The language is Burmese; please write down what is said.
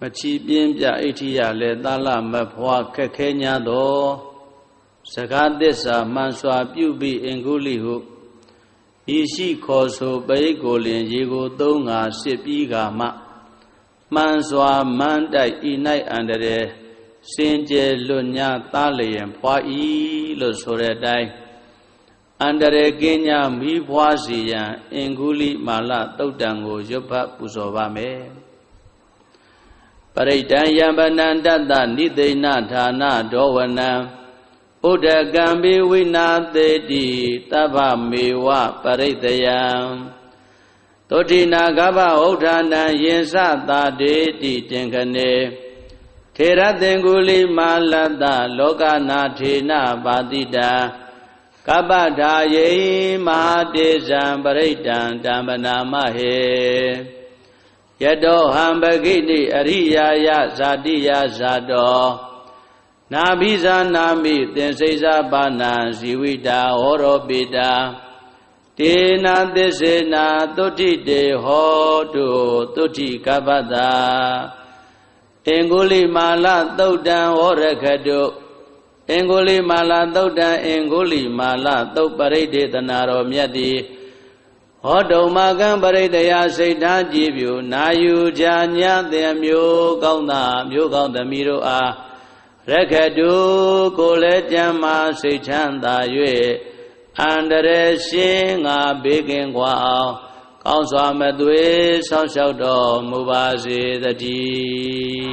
မချီပြင်းပြအိဋ္ဌိယလည်းသာလမဖွာခက်ခဲ냐သောစကားသစ္စာမှန်စွာပြုပြီးအင်္ဂုလိဟုဤရှိခေါ်ဆိုပရိကိုလင်ရေကိုသုံးငါစစ်ပြီးကမှမှန်စွာမန်းတိုက်ဤ၌အန္တရာယ်စင်ကြယ်လွတ်ညာသားလျင်ဖွာဤလို့ဆိုတဲ့အတိုင်းအန္တရာယ်ကင်းညာမိဖွာစီရန်အင်္ဂုလိမာလတုတ်တံကိုရွတ်ဖတ်ပူဇော်ပါမယ် ပရိဒံယံပနန္တတနိသိဏဌာနဒောဝနံဥဒကံဘိဝိနာသေတိတဗ္ဗမေဝပရိတယံသောတိနာကဗ္ဗဥဋ္ဌာဏံယင်စသာတေတိတင်ခနေထေရသင်္ကုလိမာလတ္တလောကနာထေနပါတိတာကပ္ပဒါယေမဟာတေဇံပရိဒံတမ္ပနာမဟေ ယတောဟံပဂိတိအရိယာယဇာတိယဇာတောနာဘိဇာနာမိသင်္စိဇာပါဏံဇီဝိတာဟောရောပိတာတေနာသစ္စေနာသုတိတေဟောတုသုတိကပ္ပတာအင်္ဂုလိမာလသုတ်တံဟောရခတုအင်္ဂုလိမာလသုတ်တံအင်္ဂုလိမာလသုတ်ပရိဒေသနာတော်မြတ်သည် ဟောတုံမကံပရိတယစိတ်ဓာကြည်ပြူနာယူကြညတဲ့မျိုးကောင်းတာမျိုးကောင်းသမီးတို့အားရခတုကိုလည်းကြံမာစိတ်ချမ်းသာ၍အန္တရာယ်ရှင်းငါဘေးကင်းကွာအောင်ကောင်းစွာမသွေးဆောင်းလျှောက်တော်မူပါစေတည်း